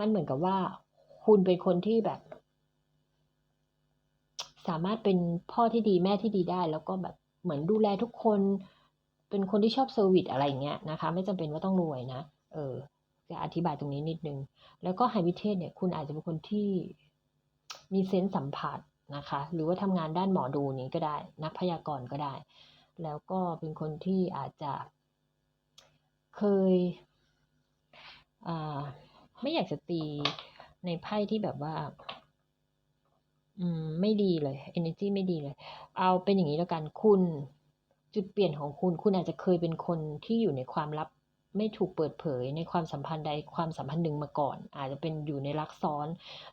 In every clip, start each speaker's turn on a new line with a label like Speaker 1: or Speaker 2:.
Speaker 1: มันเหมือนกับว่า คุณเป็นคนที่แบบ สามารถเป็นพ่อที่ดีแม่ที่ดีได้ แล้วก็แบบเหมือนดูแลทุกคน เป็นคนที่ชอบเซอร์วิสอะไรอย่างเงี้ยนะคะ ไม่จำเป็นว่าต้องรวยนะเออจะอธิบายตรงนี้นิดนึง แล้วก็ไฮวิเทศเนี่ย คุณอาจจะเป็นคนที่มีเซนส์สัมผัสนะคะ หรือว่าทำงานด้านหมอดูนี้ก็ได้ นักพยากรณ์ก็ได้ แล้วก็เป็นคนที่อาจจะเคยอ่า ไม่อยากจะตีในไพ่ที่แบบว่า อืม ไม่ดีเลย energy ไม่ดีเลย เอาเป็นอย่างนี้แล้วกันคุณ จุดเปลี่ยนของคุณ คุณอาจจะเคยเป็นคนที่อยู่ในความลับไม่ถูกเปิดเผยในความสัมพันธ์ใดความสัมพันธ์หนึ่งมาก่อน อาจจะเป็นอยู่ในรักซ้อน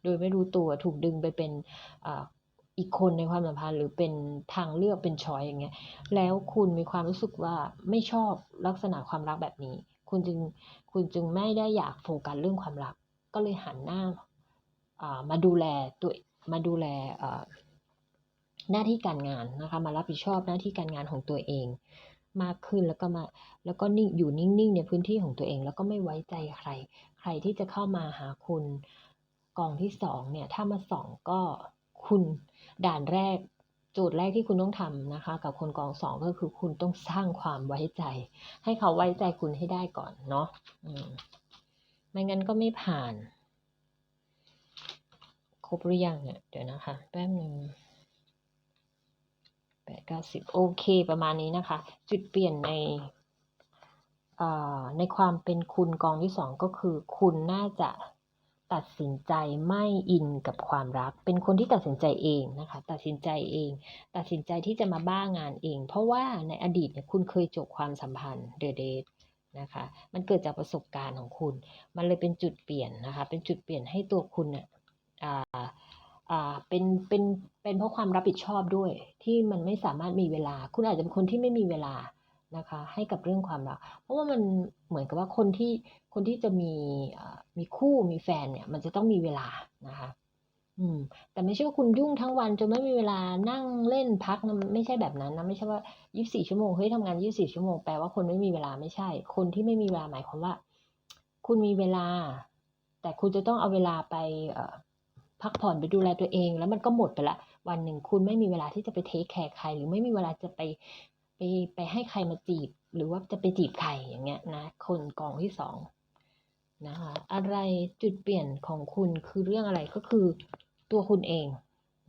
Speaker 1: โดยไม่รู้ตัวถูกดึงไปเป็นอีกคนในความสัมพันธ์หรือเป็นทางเลือกเป็นช้อยอย่างเงี้ยแล้วคุณมีความรู้สึกว่าไม่ชอบลักษณะความรักแบบนี้ คุณจึงคุณจึงไม่ได้อยากโฟกัสเรื่องความรัก ก็เลยหันหน้ามาดูแลตัวมาดูแลหน้าที่การงานนะคะมารับผิดชอบหน้าที่การงานของตัวเอง มากขึ้นแล้วก็มาแล้วก็นิ่งอยู่นิ่งๆในพื้นที่ของตัวเอง แล้วก็ไม่ไว้ใจใคร ใครที่จะเข้ามาหาคุณกองที่สองเนี่ยถ้ามาส่องก็คุณด่านแรก จทย์แรกที่คุณต้องทำนะคะ กับคนกองสองก็คือคุณต้องสร้างความไว้ใจ ให้เขาไว้ใจคุณให้ได้ก่อนเนาะไม่งั้นก็ไม่ผ่าน ครบหรือยังเนี่ยเดี๋ยวนะคะ แป๊บหนึ่งแปดเก้าสิบโอเค ประมาณนี้นะคะ จุดเปลี่ยนในในความเป็นคุณกองที่สองก็คือคุณน่าจะ ตัดสินใจไม่อินกับความรัก เป็นคนที่ตัดสินใจเองนะคะ ตัดสินใจเอง ตัดสินใจที่จะมาบ้างานเอง เพราะว่าในอดีตเนี่ยคุณเคยจบความสัมพันธ์เดเดทนะคะ มันเกิดจากประสบการณ์ของคุณ มันเลยเป็นจุดเปลี่ยนนะคะ เป็นจุดเปลี่ยนให้ตัวคุณเนี่ยเป็นเป็นเป็นเพราะความรับผิดชอบด้วย ที่มันไม่สามารถมีเวลา คุณอาจจะเป็นคนที่ไม่มีเวลา นะคะ ให้กับเรื่องความรัก เพราะว่ามันเหมือนกับว่าคนที่คนที่จะมีมีคู่มีแฟนเนี่ยมันจะต้องมีเวลานะคะอืมแต่ไม่ใช่ว่าคุณยุ่งทั้งวันจนไม่มีเวลานั่งเล่นพักนะไม่ใช่แบบนั้นนะไม่ใช่ว่า24ชั่วโมงเฮ้ยทำงาน24ชั่วโมงแปลว่าคนไม่มีเวลาไม่ใช่ คนที่ไม่มีเวลาหมายความว่า คุณมีเวลา แต่คุณจะต้องเอาเวลาไปพักผ่อนไปดูแลตัวเอง แล้วมันก็หมดไปละวันหนึ่งคุณไม่มีเวลาที่จะไปเทคแคร์ใคร หรือไม่มีเวลาจะไป ไปไปให้ใครมาจีบ หรือว่าจะไปจีบใครอย่างเงี้ยนะ คนกองที่สองนะคะอะไรจุดเปลี่ยนของคุณคือเรื่องอะไรก็คือตัวคุณเอง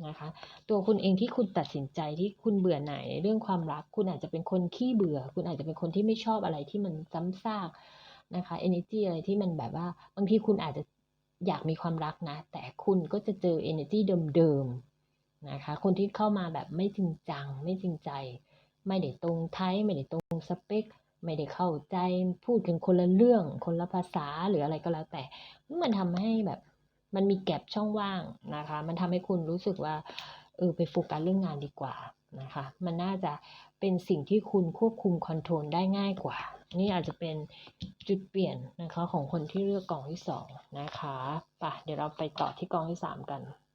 Speaker 1: นะคะ ตัวคุณเองที่คุณตัดสินใจที่คุณเบื่อหน่ายในเรื่องความรัก คุณอาจจะเป็นคนขี้เบื่อ คุณอาจจะเป็นคนที่ไม่ชอบอะไรที่มันซ้ำซากนะคะ energy อะไรที่มันแบบว่า บางทีคุณอาจจะอยากมีความรักนะ แต่คุณก็จะเจอ energy เดิมๆนะคะ คนที่เข้ามาแบบไม่จริงจัง ไม่จริงใจ ไม่ได้ตรงไทยไม่ได้ตรงสเปค ไม่ได้เข้าใจพูดกันคนละเรื่อง คนละภาษาหรืออะไรก็แล้วแต่ มันทำให้แบบมันมีแก็บช่องว่างนะคะ มันทำให้คุณรู้สึกว่าเออไปโฟกัสเรื่องงานดีกว่านะคะ มันน่าจะเป็นสิ่งที่คุณควบคุมคอนโทรลได้ง่ายกว่า นี่อาจจะเป็นจุดเปลี่ยนนะคะของคนที่เลือกกองที่สองนะคะป่ะเดี๋ยวเราไปต่อที่กองที่สามกัน